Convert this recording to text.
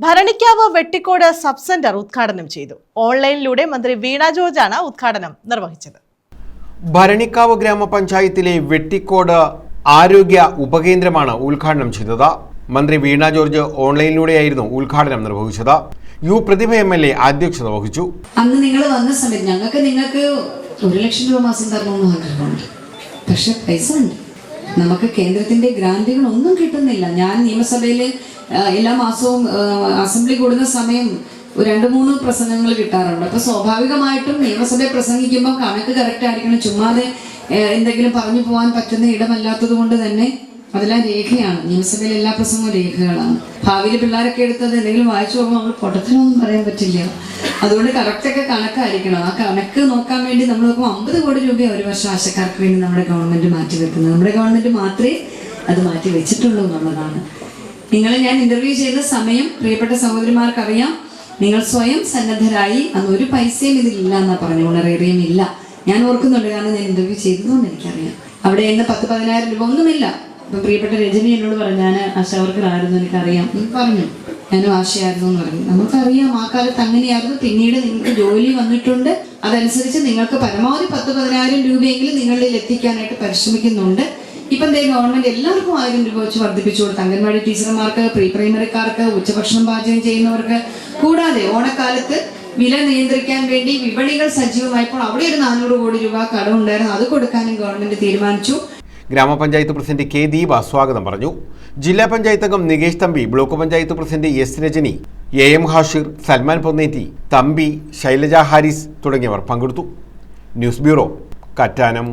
Bharanikkavu Vettikode sub centre ഉദ്ഘാടനം ചെയ്തു. ഓൺലൈനിലൂടെ മന്ത്രി വീണ ജോർജാണ് ഉദ്ഘാടനം നിർവഹിച്ചത്. ഭരണിക്കാവ് ഗ്രാമപഞ്ചായത്തിലെ വെട്ടിക്കോട് ആരോഗ്യ ഉപകേന്ദ്രമാണ് ഉദ്ഘാടനം ചെയ്തത്. മന്ത്രി വീണ ജോർജ് ഓൺലൈനിലൂടെയായിരുന്നു ഉദ്ഘാടനം നിർവഹിച്ചത്. U Prathibha M L A അധ്യക്ഷത വഹിച്ചു. അന്ന് നിങ്ങൾ വന്ന സമയത്ത് ഞങ്ങൾക്ക് നിങ്ങൾക്ക് ഒരു ലക്ഷം രൂപ മാസം തരണമെന്ന് ആഗ്രഹമുണ്ട്. പക്ഷെ പൈസ ഉണ്ട്. നമുക്ക് കേന്ദ്രത്തിന്റെ ഗ്രാന്റുകൾ ഒന്നും കിട്ടുന്നില്ല. ഞാൻ നിയമസഭയിൽ എല്ലാ മാസവും അസംബ്ലി കൂടുന്ന സമയം രണ്ട് മൂന്ന് പ്രസംഗങ്ങൾ കിട്ടാറുണ്ട്. അപ്പൊ സ്വാഭാവികമായിട്ടും നിയമസഭയെ പ്രസംഗിക്കുമ്പോൾ കണക്ക് കറക്റ്റ് ആയിരിക്കണം. ചുമ്മാതെ എന്തെങ്കിലും പറഞ്ഞു പോകാൻ പറ്റുന്ന ഇടമല്ലാത്തത് കൊണ്ട് തന്നെ അതെല്ലാം രേഖയാണ്. നിയമസഭയിലെ എല്ലാ പ്രസംഗവും രേഖകളാണ്. ഭാവിയിൽ പിള്ളേരൊക്കെ എടുത്തത് എന്തെങ്കിലും വായിച്ചു പോകുമ്പോൾ നമ്മൾ പൊട്ടത്തിനൊന്നും പറയാൻ പറ്റില്ല. അതുകൊണ്ട് കറക്റ്റൊക്കെ കണക്കായിരിക്കണം. ആ കണക്ക് നോക്കാൻ വേണ്ടി നമ്മൾ നോക്കുമ്പോൾ അമ്പത് കോടി രൂപ ഒരു വർഷം ആശക്കാർക്ക് വേണ്ടി നമ്മുടെ ഗവൺമെന്റ് മാറ്റി വെക്കുന്നത് നമ്മുടെ ഗവൺമെന്റ് മാത്രമേ അത് മാറ്റി വെച്ചിട്ടുള്ളൂ എന്നുള്ളതാണ്. നിങ്ങളെ ഞാൻ ഇന്റർവ്യൂ ചെയ്ത സമയം പ്രിയപ്പെട്ട സഹോദരിമാർക്കറിയാം. നിങ്ങൾ സ്വയം സന്നദ്ധരായി അന്ന് ഒരു പൈസയും ഇതിലില്ല എന്നാ പറഞ്ഞു ഉണറേറിയും ഇല്ല. ഞാൻ ഓർക്കുന്നുണ്ട് കാരണം ഞാൻ ഇന്റർവ്യൂ ചെയ്തതെന്ന് എനിക്കറിയാം. അവിടെ ഇന്ന് പത്ത് പതിനായിരം രൂപ ഒന്നുമില്ല. ഇപ്പൊ പ്രിയപ്പെട്ട രജനി എന്നോട് പറഞ്ഞു ഞാൻ ആശാവർക്കറായിരുന്നു എനിക്കറിയാം. പറഞ്ഞു. ഞാനും ആശയായിരുന്നു എന്ന് പറഞ്ഞു. നമുക്കറിയാം ആ കാലത്ത് അങ്ങനെയായിരുന്നു. പിന്നീട് നിങ്ങൾക്ക് ജോലി വന്നിട്ടുണ്ട്. അതനുസരിച്ച് നിങ്ങൾക്ക് പരമാവധി പത്ത് പതിനായിരം രൂപയെങ്കിലും നിങ്ങളിൽ എത്തിക്കാനായിട്ട് പരിശ്രമിക്കുന്നുണ്ട്. ഇപ്പം ദേ ഗവൺമെന്റ് എല്ലാവർക്കും ആയിരം രൂപ വെച്ച് വർദ്ധിപ്പിച്ചു കൊടുത്തു അംഗൻവാടി ടീച്ചർമാർക്ക് പ്രീ പ്രൈമറിക്കാർക്ക് ഉച്ചഭക്ഷണം പാചകം ചെയ്യുന്നവർക്ക്. കൂടാതെ ഓണക്കാലത്ത് വില നിയന്ത്രിക്കാൻ വേണ്ടി വിപണികൾ സജീവമായപ്പോൾ അവിടെ ഒരു നാനൂറ് കോടി രൂപ കടമുണ്ടായിരുന്നു അത് കൊടുക്കാനും ഗവൺമെന്റ് തീരുമാനിച്ചു. ഗ്രാമപഞ്ചായത്ത് പ്രസിഡന്റ് കെ ദീപ സ്വാഗതം പറഞ്ഞു. ജില്ലാ പഞ്ചായത്ത് അംഗം Nikesh Thampi block panchayat president S Rajani A M Hashir Salman Ponnetti Thampi Shailaja Haris തുടങ്ങിയവർ പങ്കെടുത്തു. News bureau Kattanam.